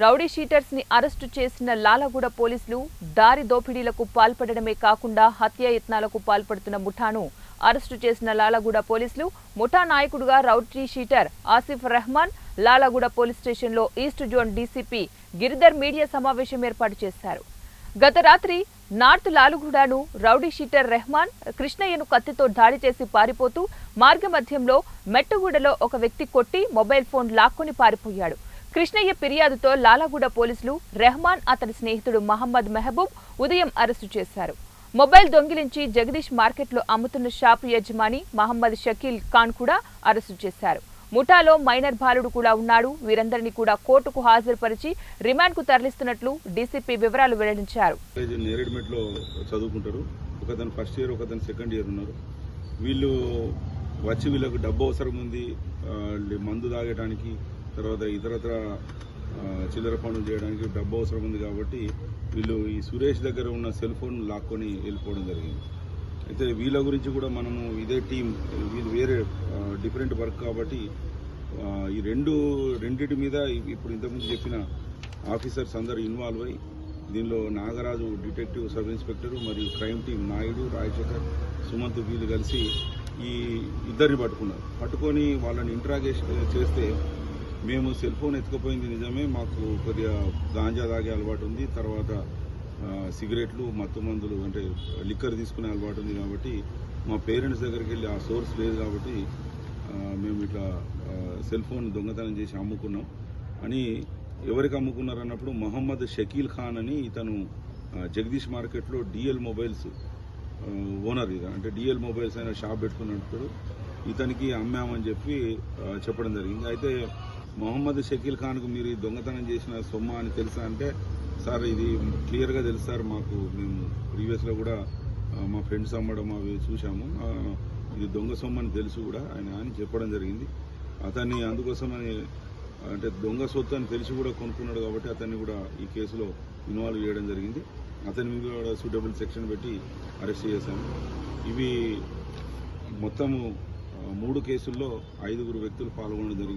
Rowdy షీటర్స్ని arrest చేసిన లాలగూడ పోలీసులు దారి దోపిడీలకు పాల్పడడమే కాకుండా హత్యాయత్నాలకు పాల్పడుతున్న ముఠాను అరెస్టు చేసిన లాలగూడ పోలీసులు ముఠా నాయకుడుగా rowdy sheeter Asif Rehman Lalaguda police స్టేషన్లో east zone DCP Giridhar media సమావేశం ఏర్పాటు చేశారు. గత రాత్రి నార్త్ లాలుగూడను రౌడీ షీటర్ రెహమాన్ కృష్ణయ్యను కత్తితో దాడి చేసి పారిపోతూ మార్గమధ్యంలో మెట్టుగూడలో ఒక వ్యక్తి కొట్టి మొబైల్ ఫోన్ లాక్కొని పారిపోయాడు. కృష్ణయ్య ఫిర్యాదుతో లాలాగూడ పోలీసులు రెహమాన్ అతని స్నేహితుడు మహమ్మద్ మెహబూబ్ ఉదయం అరెస్టు చేశారు. మొబైల్ దొంగిలించి జగదీష్ మార్కెట్లో అమ్ముతున్న షాపు యజమాని మహమ్మద్ షకీల్ ఖాన్ కూడా అరెస్టు చేశారు. ముఠాలో మైనర్ బాలుడు కూడా ఉన్నాడు. వీరందరినీ కూడా కోర్టుకు హాజరుపరిచి రిమాండ్కు తరలిస్తున్నట్లు డీసీపీ వివరాలు వెల్లడించారు. చదువుకుంటారు. ఒకతను ఫస్ట్ ఇయర్ ఒకతను సెకండ్ ఇయర్ ఉన్నారు. వీళ్ళు వచ్చి వీళ్ళకు డబ్బు అవసరం ఉంది. మందు తాగడానికి తర్వాత ఇతరత్ర చిల్లర పనులు చేయడానికి డబ్బు అవసరం ఉంది కాబట్టి వీళ్ళు ఈ సురేష్ దగ్గర ఉన్న సెల్ ఫోన్ లాక్కొని వెళ్ళిపోవడం జరిగింది. అయితే వీళ్ళ గురించి కూడా మనము ఇదే టీం వీళ్ళు వేరే డిఫరెంట్ వర్క్ కాబట్టి ఈ రెండు రెండిటి మీద ఇప్పుడు ఇంతకుముందు చెప్పిన ఆఫీసర్స్ అందరు ఇన్వాల్వ్ అయ్యి దీనిలో నాగరాజు డిటెక్టివ్ సబ్ ఇన్స్పెక్టర్ మరియు క్రైమ్ టీం నాయుడు రాజశేఖర్ సుమంత్ వీళ్ళు కలిసి ఈ ఇద్దరిని పట్టుకున్నారు. పట్టుకొని వాళ్ళని ఇంట్రాగేషన్ చేస్తే మేము సెల్ ఫోన్ ఎత్తుకుపోయింది నిజమే. మాకు కొద్దిగా గాంజా తాగే అలవాటు ఉంది. తర్వాత సిగరెట్లు మత్తు మందులు అంటే లిక్కర్ తీసుకునే అలవాటు ఉంది కాబట్టి మా పేరెంట్స్ దగ్గరికి వెళ్ళి ఆ సోర్స్ లేదు కాబట్టి మేము ఇట్లా సెల్ ఫోన్ దొంగతనం చేసి అమ్ముకున్నాం. అని ఎవరికి అమ్ముకున్నారు అన్నప్పుడు షకీల్ ఖాన్ అని ఇతను జగదీష్ మార్కెట్లో డిఎల్ మొబైల్స్ ఓనర్ ఇది అంటే డిఎల్ మొబైల్స్ అయిన షాప్ పెట్టుకున్నప్పుడు ఇతనికి అమ్మామని చెప్పి చెప్పడం జరిగింది. అయితే మొహమ్మద్ షకీల్ ఖాన్కు మీరు దొంగతనం చేసిన సొమ్మ అని తెలుసా అంటే సార్ ఇది క్లియర్గా తెలుసు సార్ మాకు మేము ప్రీవియస్లో కూడా మా ఫ్రెండ్స్ అమ్మడం అవి చూసాము ఇది దొంగ సొమ్ము అని తెలుసు కూడా ఆయన అని చెప్పడం జరిగింది. అతన్ని అందుకోసమని అంటే దొంగ సొత్తు అని తెలిసి కూడా కొనుక్కున్నాడు కాబట్టి అతన్ని కూడా ఈ కేసులో ఇన్వాల్వ్ చేయడం జరిగింది. అతని మీద కూడా సూటబుల్ సెక్షన్ పెట్టి అరెస్ట్ చేశాము. ఇవి మొత్తము మూడు కేసుల్లో ఐదుగురు వ్యక్తులు పాల్గొనడం జరిగింది.